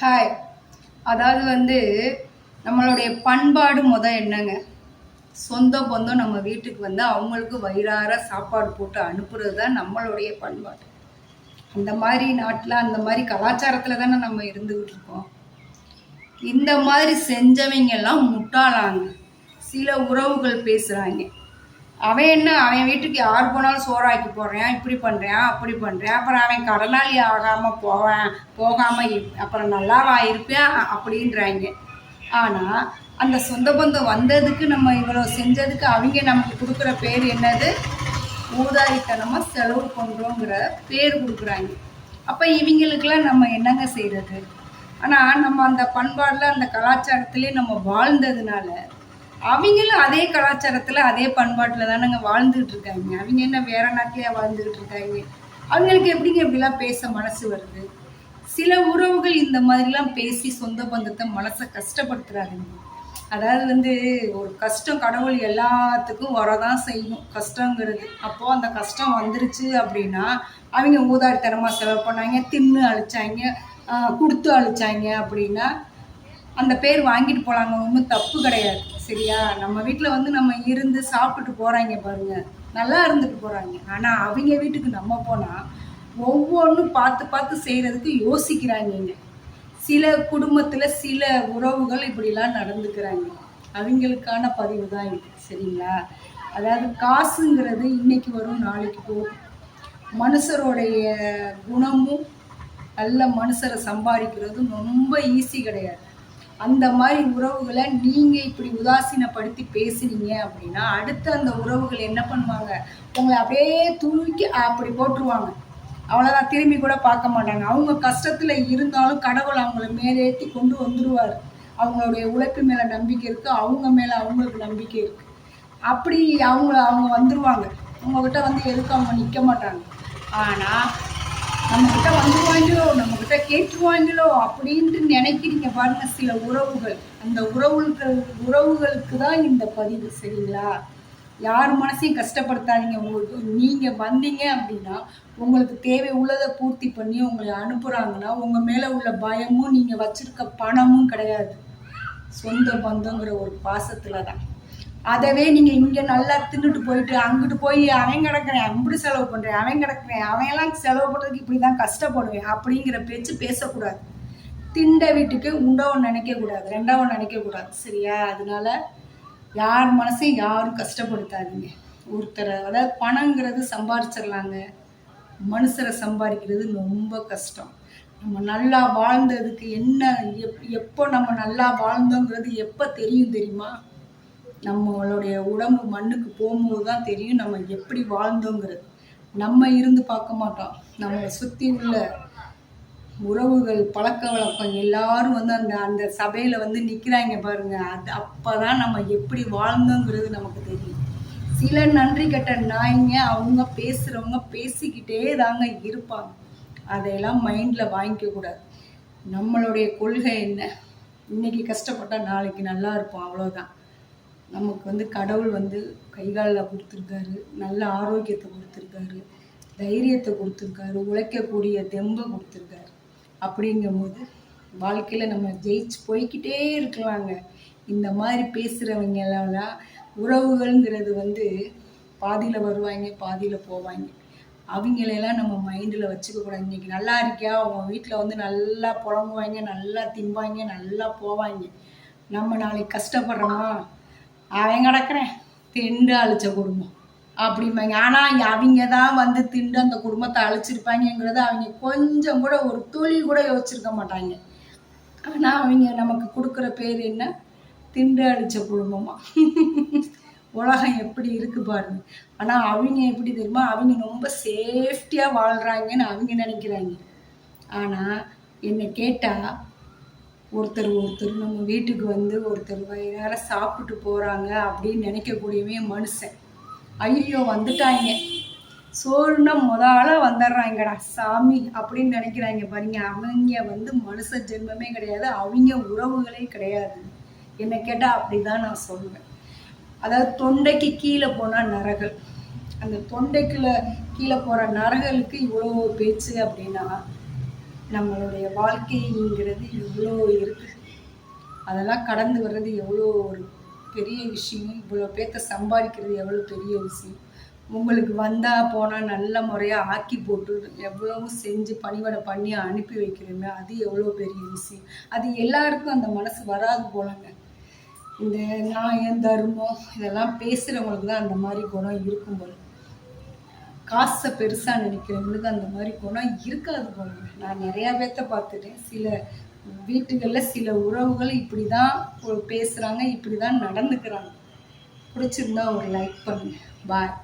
Hi அதாவது வந்து நம்மளுடைய பண்பாடு முத என்னங்க? சொந்த பந்தம் நம்ம வீட்டுக்கு வந்து அவங்களுக்கு வயிறார சாப்பாடு போட்டு அனுப்புறது தான் நம்மளுடைய பண்பாடு. அந்த மாதிரி நாட்டில் அந்த மாதிரி கலாச்சாரத்தில் தானே நம்ம இருந்துக்கிட்டு இருக்கோம். இந்த மாதிரி செஞ்சவங்க எல்லாம் முட்டாளாங்க. சில உறவுகள் பேசுகிறாங்க அவன் என்ன அவன் வீட்டுக்கு யார் போனாலும் சோறாக்கி போடுறான் இப்படி பண்ணுறான் அப்படி பண்ணுறான் அப்புறம் அவன் கடனாளி ஆகாமல் போவேன் போகாமல் அப்புறம் நல்லாவா இருப்பேன் அப்படின்றாங்க. ஆனால் அந்த சொந்த பந்தம் வந்ததுக்கு நம்ம இவ்வளோ செஞ்சதுக்கு அவங்க நமக்கு கொடுக்குற பேர் என்னது? ஊதாரித்தனமாக செலவு பண்ணுறோங்கிற பேர் கொடுக்குறாங்க. அப்போ இவங்களுக்கெல்லாம் நம்ம என்னங்க செய்கிறது ஆனால் நம்ம அந்த பண்பாடில் அந்த கலாச்சாரத்திலே நம்ம வாழ்ந்ததுனால அவங்களும் அதே கலாச்சாரத்தில் அதே பண்பாட்டில் தானேங்க வாழ்ந்துகிட்டு இருக்காங்க. அவங்க என்ன வேற நாட்டிலேயே வாழ்ந்துகிட்டு இருக்காங்க? அவங்களுக்கு எப்படிங்க இப்படிலாம் பேச மனசு வருது? சில உறவுகள் இந்த மாதிரிலாம் பேசி சொந்த பந்தத்தை மனசை கஷ்டப்படுத்துறாருங்க அதாவது வந்து ஒரு கஷ்டம் கடவுள் எல்லாத்துக்கும் வரதான் செய்யும். கஷ்டங்கிறது. அப்போது அந்த கஷ்டம் வந்துருச்சு அப்படின்னா அவங்க ஊதாரித்தனமாக செலவு பண்ணாங்க தின்னு அழிச்சாங்க கொடுத்து அழிச்சாங்க அப்படின்னா அந்த பேர் வாங்கிட்டு போகலாங்க ஒன்றும் தப்பு கிடையாது. சரியா? நம்ம வீட்டில் வந்து நம்ம இருந்து சாப்பிட்டுட்டு போகிறாங்க பாருங்க. நல்லா இருந்துட்டு போகிறாங்க ஆனால் அவங்க வீட்டுக்கு நம்ம போனால் ஒவ்வொன்றும் பார்த்து பார்த்து செய்கிறதுக்கு யோசிக்கிறாங்க சில குடும்பத்தில் சில உறவுகள் இப்படிலாம் நடந்துக்கிறாங்க. அவங்களுக்கான பதிவு தான் இது. சரிங்களா? அதாவது காசுங்கிறது இன்னைக்கு வரும் நாளைக்கு போகும். மனுஷருடைய குணமும் நல்ல மனுஷரை சம்பாதிக்கிறதும் ரொம்ப ஈஸி கிடையாது. அந்த மாதிரி உறவுகளை நீங்கள் இப்படி உதாசீனப்படுத்தி பேசுனீங்க அப்படின்னா அடுத்து அந்த உறவுகள் என்ன பண்ணுவாங்க? உங்களை அப்படியே தூக்கி அப்படி போட்டுருவாங்க. அவ்வளோதான் திரும்பி கூட பார்க்க மாட்டாங்க. அவங்க கஷ்டத்தில் இருந்தாலும் கடவுள் அவங்கள மேலேற்றி கொண்டு வந்துடுவார் அவங்களுடைய உழைப்பு மேலே நம்பிக்கை இருக்குது அவங்க மேலே அவங்களுக்கு நம்பிக்கை இருக்குது அப்படி அவங்கள அவங்க வந்துடுவாங்க உங்ககிட்ட வந்து எதுக்கு அவங்க நிற்க மாட்டாங்க. ஆனால் நம்மக்கிட்ட வந்துருவாங்களோ நம்மக்கிட்ட கேட்டுருவாங்களோ அப்படின்ட்டு நினைக்கிறீங்க பாருங்க சில உறவுகள். அந்த உறவுகள் உறவுகளுக்கு தான் இந்த பதிவு சரிங்களா? யார் மனசையும் கஷ்டப்படுத்தாதீங்க. உங்களுக்கு நீங்கள் வந்தீங்க அப்படின்னா உங்களுக்கு தேவை உள்ளதை பூர்த்தி பண்ணி உங்களை அனுப்புகிறாங்கன்னா உங்கள் மேலே உள்ள பயமும் நீங்கள் வச்சுருக்க பணமும் கிடையாது. சொந்த பந்தங்கிற ஒரு பாசத்தில் தான் அதவே நீங்கள் இங்கே நல்லா தின்னுட்டு போயிட்டு அங்கிட்டு போய் அவன் கிடக்குறேன் அப்படி செலவு பண்ணுறேன் அவன் கிடக்குறேன் அவன் எல்லாம் செலவு பண்ணுறதுக்கு இப்படி தான் கஷ்டப்படுவேன் அப்படிங்கிற பேச்சு பேசக்கூடாது. திண்ட வீட்டுக்கு உண்டவன் நினைக்கக்கூடாது ரெண்டவன் நினைக்கக்கூடாது சரியா? அதனால யார் மனசையும் யாரும் கஷ்டப்படுத்தாதீங்க. ஒருத்தரை அதாவது பணங்கிறது சம்பாரிச்சிடலாங்க. மனுஷரை சம்பாதிக்கிறது ரொம்ப கஷ்டம். நம்ம நல்லா வாழ்ந்ததுக்கு என்ன எப் எப்போ நம்ம நல்லா வாழ்ந்தோங்கிறது எப்போ தெரியும் தெரியுமா? நம்மளுடைய உடம்பு மண்ணுக்கு போகும்போது தான் தெரியும் நம்ம எப்படி வாழ்ந்தோங்கிறது. நம்ம இருந்து பார்க்க மாட்டோம். நம்மளை சுற்றி உள்ள உறவுகள் பழக்க வழக்கம் எல்லாரும் வந்து அந்த அந்த சபையில் வந்து நிற்கிறாங்க பாருங்க. அது அப்போ தான் நம்ம எப்படி வாழ்ந்தோங்கிறது நமக்கு தெரியும். சில நன்றி கட்ட நாய்ங்க அவங்க பேசுகிறவங்க பேசிக்கிட்டே தாங்க இருப்பாங்க. அதையெல்லாம் மைண்டில் வாங்கிக்கக்கூடாது நம்மளுடைய கொள்கை என்ன? இன்னைக்கு கஷ்டப்பட்டால் நாளைக்கு நல்லா இருப்போம். அவ்வளோதான் நமக்கு வந்து கடவுள் வந்து கைகாலில் கொடுத்துருக்காரு. நல்ல ஆரோக்கியத்தை கொடுத்துருக்காரு. தைரியத்தை கொடுத்துருக்காரு. உழைக்கக்கூடிய தெம்பை கொடுத்துருக்காரு. அப்படிங்கும்போது வாழ்க்கையில் நம்ம ஜெயிச்சு போய்கிட்டே இருக்கலாங்க. இந்த மாதிரி பேசுகிறவங்க உறவுகள்ங்கிறது வந்து பாதியில் வருவாங்க பாதியில் போவாங்க. அவங்களெல்லாம் நம்ம மைண்டில் வச்சுக்கக்கூடாது இன்றைக்கி இன்னைக்கு நல்லா இருக்கியா? அவங்க வீட்டில் வந்து நல்லா புலம்புவாங்க நல்லா திம்பாங்க நல்லா போவாங்க. நம்ம நாளைக்கு கஷ்டப்படுறோமா? அவன் கிடக்கிறேன். திண்டு அழிச்ச குடும்பம். அப்படிம்பாங்க ஆனால் அவங்க தான் வந்து திண்டு அந்த குடும்பத்தை அழிச்சிருப்பாங்கங்கிறத அவங்க கொஞ்சம் கூட ஒரு துளி கூட யோசிச்சிருக்க மாட்டாங்க. ஆனால் அவங்க நமக்கு கொடுக்குற பேர் என்ன? திண்டு அழிச்ச குடும்பமாக உலகம் எப்படி இருக்கு பாருங்க. ஆனால் அவங்க எப்படி தெரியுமா? அவங்க ரொம்ப சேஃப்டியாக வாழ்கிறாங்கன்னு அவங்க நினைக்கிறாங்க. ஆனால் என்னை கேட்டால் ஒருத்தர் ஒருத்தர் நம்ம வீட்டுக்கு வந்து ஒருத்தர் வயிறார சாப்பிட்டு போகிறாங்க அப்படின்னு நினைக்கக்கூடியவன் மனுஷன். ஐயோ வந்துட்டாங்க சோறுனா முதல்ல வந்துடுறாங்கடா சாமி அப்படின்னு நினைக்கிறாங்க பாருங்க. அவங்க வந்து மனுஷ ஜென்மமே கிடையாது அவங்க உறவுகளே கிடையாது. என்னை கேட்டால் அப்படி தான் நான் சொல்லுவேன். அதாவது தொண்டைக்கு கீழே போனால் நரகள் அந்த தொண்டைக்குள்ள கீழே போகிற நரகளுக்கு இவ்வளோ பேச்சு அப்படின்னா நம்மளுடைய வாழ்க்கைங்கிறது எவ்வளோ இருக்குது அதெல்லாம் கடந்து வர்றது எவ்வளோ ஒரு பெரிய விஷயம் இவ்வளோ பேர்த்த சம்பாதிக்கிறது எவ்வளோ பெரிய விஷயம். உங்களுக்கு வந்தால் போனால் நல்ல முறையாக ஆக்கி போட்டு எவ்வளவு செஞ்சு பணிவடை பண்ணி அனுப்பி வைக்கிறோமே அது எவ்வளோ பெரிய விஷயம். அது எல்லாருக்கும் அந்த மனசு வராது போலங்க. இந்த நியாயம் தர்மம் இதெல்லாம் பேசுகிறவங்களுக்கு தான் அந்த மாதிரி குணம் இருக்கும் போல. காசை பெருசாக நினைக்கிறவங்களுக்கு அந்த மாதிரி குணம் இருக்காது போங்க நான் நிறையா பேர்த்த பார்த்துட்டேன். சில வீட்டுகளில் சில உறவுகள் இப்படி தான் பேசுகிறாங்க இப்படி தான் நடந்துக்கிறாங்க. பிடிச்சிருந்தா ஒரு லைக் பண்ணுங்கள் பாய்